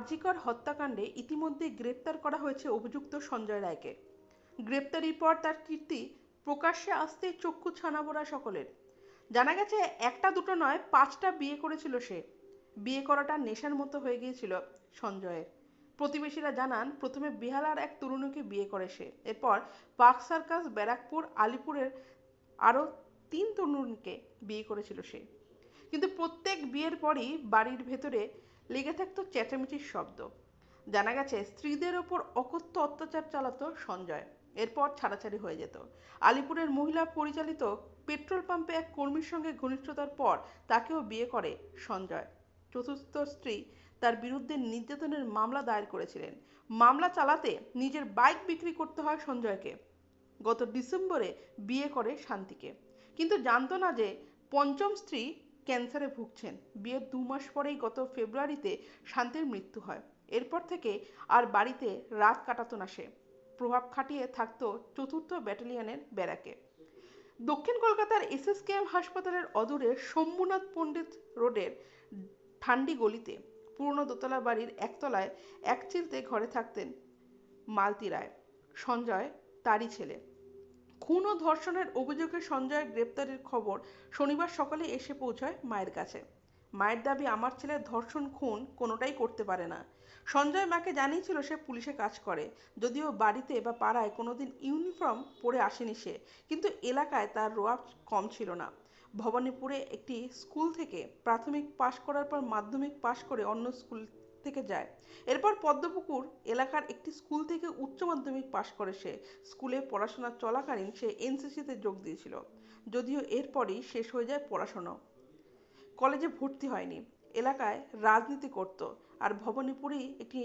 আরজিকর হত্যাকাণ্ডে ইতিমধ্যে গ্রেপ্তার করা হয়েছে অভিযুক্ত সঞ্জয় রায়কে। গ্রেপ্তারির পর তার কীর্তি প্রকাশ্যে আসতে চক্ষু ছানাবোড়া সকলের। জানা গেছে, একটা দুটো নয়, পাঁচটা বিয়ে করেছিল সে। বিয়ে করাটা নেশার মতো হয়ে গিয়েছিল সঞ্জয়ের। প্রতিবেশীরা জানান, প্রথমে বেহালার এক তরুণীকে বিয়ে করে সে। এরপর পার্ক সার্কাস, ব্যারাকপুর, আলিপুরের আরও তিন তরুণীকে বিয়ে করেছিল সে। কিন্তু প্রত্যেক বিয়ের পরই বাড়ির ভেতরে লেগে থাকতো চেঁচামেচির শব্দ। জানা গেছে, স্ত্রীদের ওপর অকথ্য অত্যাচার চালাতো সঞ্জয়। এরপর ছাড়াছাড়ি হয়ে যেত। আলিপুরের মহিলা পরিচালিত পেট্রোল পাম্পে এক কর্মীর সঙ্গে ঘনিষ্ঠতার পর তাকেও বিয়ে করে সঞ্জয়। চতুর্থ স্ত্রী তার বিরুদ্ধে নির্যাতনের মামলা দায়ের করেছিলেন। মামলা চালাতে নিজের বাইক বিক্রি করতে হয় সঞ্জয়কে। গত ডিসেম্বরে বিয়ে করে শান্তিকে। কিন্তু জানতো না যে পঞ্চম স্ত্রী ক্যান্সারে ভুগছেন। বিয়ের দু মাস পরেই গত ফেব্রুয়ারিতে শান্তির মৃত্যু হয়। এরপর থেকে আর বাড়িতে রাত কাটাতো না সে। প্রভাব খাটিয়ে থাকতো চতুর্থ ব্যাটালিয়নের ব্যারাকে। দক্ষিণ কলকাতার এসএসকেএম হাসপাতালের অদূরে শম্ভুনাথ পণ্ডিত রোডের ঠান্ডি গলিতে পুরনো দোতলা বাড়ির একতলায় এক চিলতে ঘরে থাকতেন মালতি রায়। সঞ্জয়, তারই ছেলে। খুন ও ধর্ষণের অভিযোগে সঞ্জয়ের গ্রেপ্তারের খবর শনিবার সকালে এসে পৌঁছায় মায়ের কাছে। মায়ের দাবি, আমার ছেলে ধর্ষণ, খুন কোনোটাই করতে পারে না। সঞ্জয় মাকে জানিয়েছিল সে পুলিশে কাজ করে। যদিও বাড়িতে বা পাড়ায় কোনোদিন ইউনিফর্ম পরে আসেনি সে, কিন্তু এলাকায় তার রোয়াব কম ছিল না। ভবানীপুরে একটি স্কুল থেকে প্রাথমিক পাশ করার পর মাধ্যমিক পাশ করে অন্য স্কুল থেকে যায়। এরপর পদ্মপুকুর এলাকার একটি স্কুল থেকে উচ্চ মাধ্যমিক পাশ করে সে। স্কুলে পড়াশোনা চলাকালীন সে এনসিসিতে যোগ দিয়েছিল। যদিও এরপরই শেষ হয়ে যায় পড়াশোনা কলেজে ভর্তি হয়নি। এলাকায় রাজনীতি করত আর ভবানীপুরেই একটি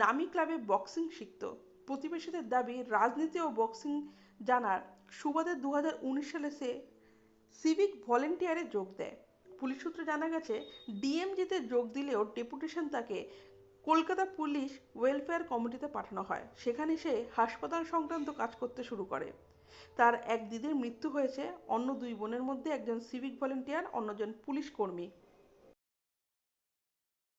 নামি ক্লাবে বক্সিং শিখত। প্রতিবেশীদের দাবি, রাজনীতি ও বক্সিং জানার সুবাদে দু হাজার উনিশ সালে সে সিভিক ভলেন্টিয়ারে যোগ দেয়। পুলিশ সূত্রে জানা গেছে, ডিএমজিতে যোগ দিলেও ডেপুটেশন তাকে কলকাতা পুলিশ ওয়েলফেয়ার কমিটিতে পাঠানো হয়। সেখানে সে হাসপাতাল সংক্রান্ত কাজ করতে শুরু করে। তার এক দিদির মৃত্যু হয়েছে অন্য দুই বোনের মধ্যে, একজন সিভিক ভলেন্টিয়ার, অন্যজন পুলিশ কর্মী।